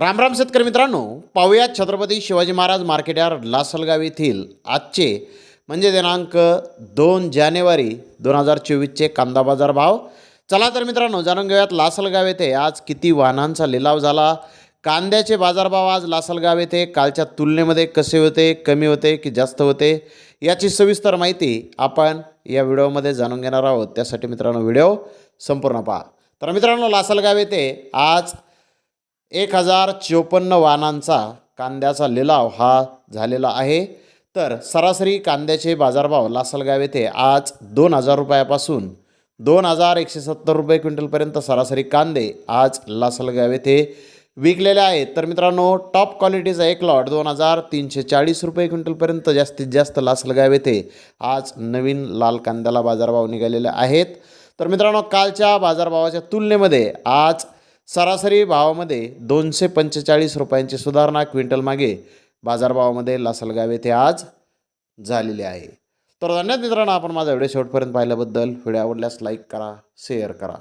राम राम शेतकरी मित्रांनो पाहूयात छत्रपती शिवाजी महाराज मार्केट यार्ड लासलगाव येथील आजचे म्हणजे दिनांक दोन जानेवारी दोन हजार चोवीसचे कांदा बाजार भाव. चला तर मित्रांनो जाणून घेऊयात लासलगाव येथे आज किती वाहनांचा लिलाव झाला. कांद्याचे बाजारभाव आज लासलगाव येथे कालच्या तुलनेमध्ये कसे होते कमी होते की जास्त होते याची सविस्तर माहिती आपण या व्हिडिओमध्ये जाणून घेणार आहोत. त्यासाठी मित्रांनो व्हिडिओ संपूर्ण पहा. तर मित्रांनो लासलगाव येथे आज एक हजार चोपन्न वाहनांचा कांद्याचा लिलाव हा झालेला आहे. तर सरासरी कांद्याचे बाजारभाव लासलगाव येथे आज दोन हजार रुपयापासून दोन हजार एकशे सत्तर रुपये क्विंटलपर्यंत सरासरी कांदे आज लासलगाव येथे विकलेले आहेत. तर मित्रांनो टॉप क्वालिटीचा एक लॉट दोन हजार तीनशे चाळीस रुपये क्विंटलपर्यंत जास्तीत जास्त लासलगाव येथे आज नवीन लाल कांद्याला बाजारभाव निघालेले आहेत. तर मित्रांनो कालच्या बाजारभावाच्या तुलनेमध्ये आज सरासरी भावामध्ये दोनशे पंचेचाळीस रुपयांची सुधारणा क्विंटल मागे बाजारभावामध्ये लासलगाव येथे आज झालेली आहे. तर धन्यवाद मित्रांनो आपण माझा व्हिडिओ शेवटपर्यंत पाहिल्याबद्दल. व्हिडिओ आवडल्यास लाईक करा शेअर करा.